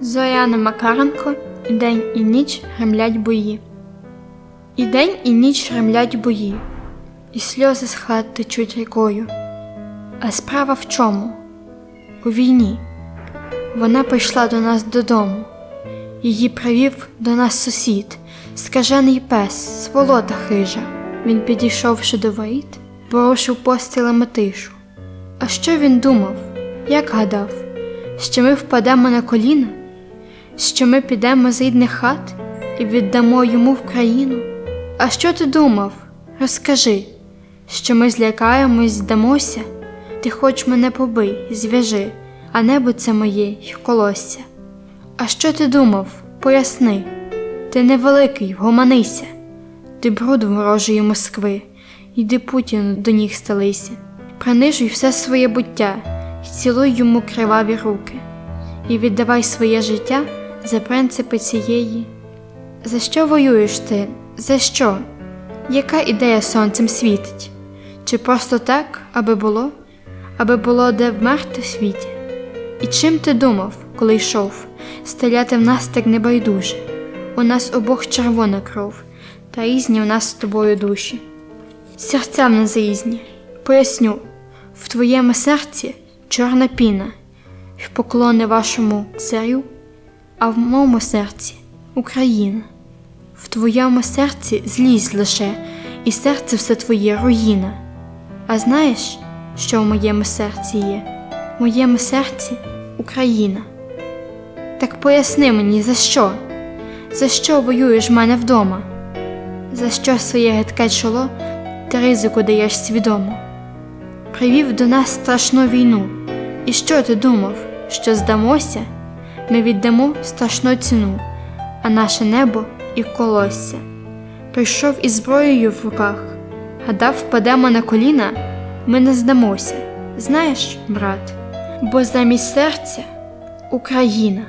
Зоряна Макаренко і день і ніч гремлять бої. І день і ніч гремлять бої, і сльози з хат течуть рікою. А справа в чому? У війні. Вона прийшла до нас додому. Її привів до нас сусід, скажений пес, сволота хижа. Він, підійшовши до воріт, порушив постілами тишу. А що він думав? Як гадав, що ми впадемо на коліна? Що ми підемо з рідних хат і віддамо йому в країну? А що ти думав? Розкажи, що ми злякаємось, здамося? Ти хоч мене побий, зв'яжи, а небо це моє й колосся. А що ти думав? Поясни. Ти невеликий, вгоманися. Ти бруд ворожої Москви, йди Путіну до ніг стелися. Принижуй все своє буття і цілуй йому криваві руки, і віддавай своє життя за принципи цієї. За що воюєш ти? За що? Яка ідея сонцем світить? Чи просто так, аби було, аби було де вмерти в світі? І чим ти думав, коли йшов, стріляти в нас так небайдуже? У нас обох червона кров, та різні в нас з тобою душі. Серця в нас різні. Поясню, в твоєму серці чорна піна, в поклони вашому царю, а в моєму серці Україна. В твоєму серці злість лише, і серце все твоє руїна. А знаєш, що в моєму серці є? В моєму серці Україна. Так поясни мені, за що? За що воюєш в мене вдома? За що своє гидке чоло ти ризику даєш свідомо? Привів до нас страшну війну. І що ти думав, що здамося? Ми віддамо страшну ціну, а наше небо і колосся. Прийшов із зброєю в руках, гадав, впадемо на коліна, ми не здамося. Знаєш, брат, бо замість серця Україна.